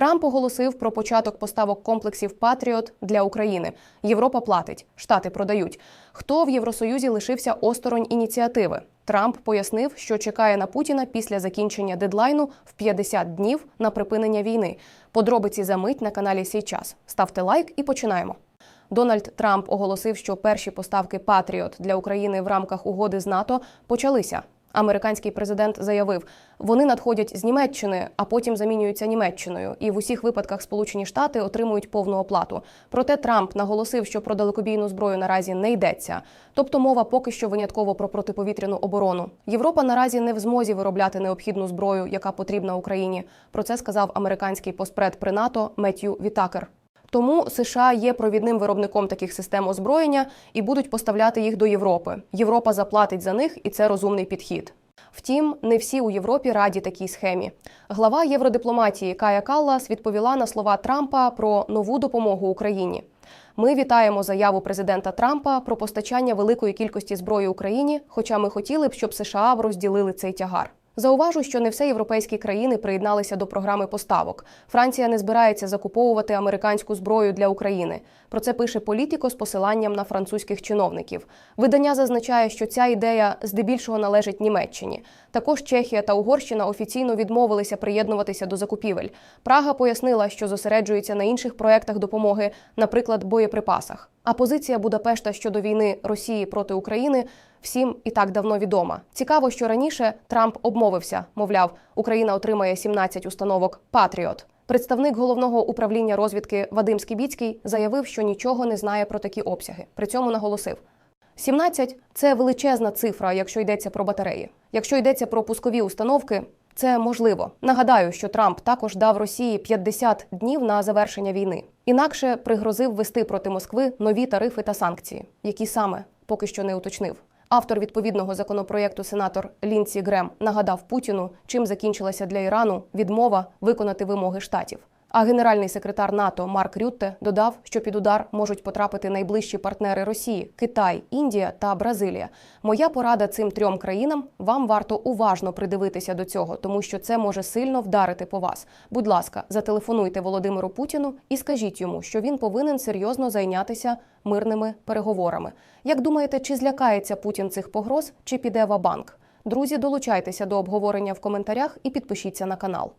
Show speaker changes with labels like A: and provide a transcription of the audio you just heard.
A: Трамп оголосив про початок поставок комплексів Патріот для України. Європа платить, штати продають. Хто в Євросоюзі лишився осторонь ініціативи? Трамп пояснив, що чекає на Путіна після закінчення дедлайну в 50 днів на припинення війни. Подробиці за мить на каналі Сій час. Ставте лайк і починаємо. Дональд Трамп оголосив, що перші поставки Патріот для України в рамках угоди з НАТО почалися. Американський президент заявив, вони надходять з Німеччини, а потім замінюються Німеччиною, і в усіх випадках Сполучені Штати отримують повну оплату. Проте Трамп наголосив, що про далекобійну зброю наразі не йдеться. Тобто мова поки що винятково про протиповітряну оборону. Європа наразі не в змозі виробляти необхідну зброю, яка потрібна Україні. Про це сказав американський постпред при НАТО Меттью Вітакер. Тому США є провідним виробником таких систем озброєння і будуть поставляти їх до Європи. Європа заплатить за них, і це розумний підхід. Втім, не всі у Європі раді такій схемі. Глава євродипломатії Кая Каллас відповіла на слова Трампа про нову допомогу Україні. Ми вітаємо заяву президента Трампа про постачання великої кількості зброї Україні, хоча ми хотіли б, щоб США розділили цей тягар. Зауважу, що не все європейські країни приєдналися до програми поставок. Франція не збирається закуповувати американську зброю для України. Про це пише політико з посиланням на французьких чиновників. Видання зазначає, що ця ідея здебільшого належить Німеччині. Також Чехія та Угорщина офіційно відмовилися приєднуватися до закупівель. Прага пояснила, що зосереджується на інших проектах допомоги, наприклад, боєприпасах. А позиція Будапешта щодо війни Росії проти України всім і так давно відома. Цікаво, що раніше Трамп обмовився, мовляв, Україна отримає 17 установок Патріот. Представник головного управління розвідки Вадим Скібіцький заявив, що нічого не знає про такі обсяги. При цьому наголосив: 17 – це величезна цифра, якщо йдеться про батареї. Якщо йдеться про пускові установки, це можливо. Нагадаю, що Трамп також дав Росії 50 днів на завершення війни. Інакше пригрозив ввести проти Москви нові тарифи та санкції, які саме поки що не уточнив. Автор відповідного законопроєкту, сенатор Лінсі Грем, нагадав Путіну, чим закінчилася для Ірану відмова виконати вимоги штатів. А генеральний секретар НАТО Марк Рютте додав, що під удар можуть потрапити найближчі партнери Росії Китай, Індія та Бразилія. Моя порада цим трьом країнам вам варто уважно придивитися до цього, тому що це може сильно вдарити по вас. Будь ласка, зателефонуйте Володимиру Путіну і скажіть йому, що він повинен серйозно зайнятися мирними переговорами. Як думаєте, чи злякається Путін цих погроз, чи піде ва банк? Друзі, долучайтеся до обговорення в коментарях і підпишіться на канал.